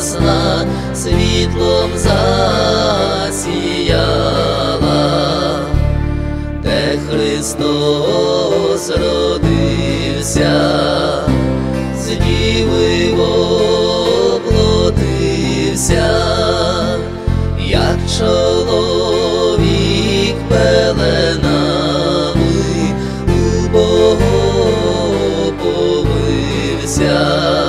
ясна світлом засіяла, де Христос родився, з як чоловік пеленами у Бога повився.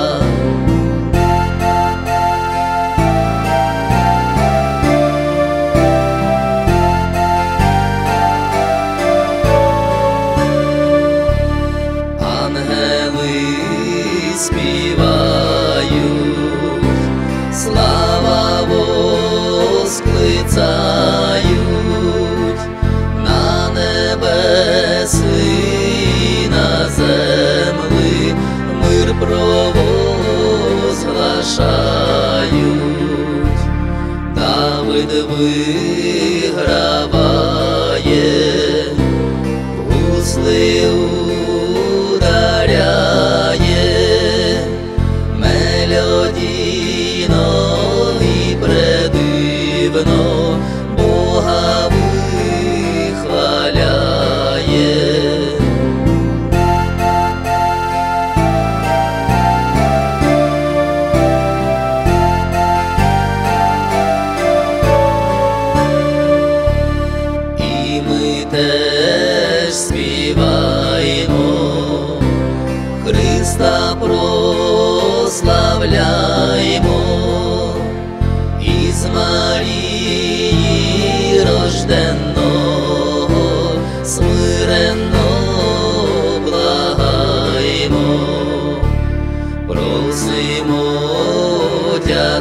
Співають, слава восклицають, на небеси, і на земли мир провозглашають, Давид виграває, мелодійно і предивно. Бога вихваляє. І ми теж співаємо, Христа прославляємо, із Марії рожденного, смиренно благаємо, просимо Отя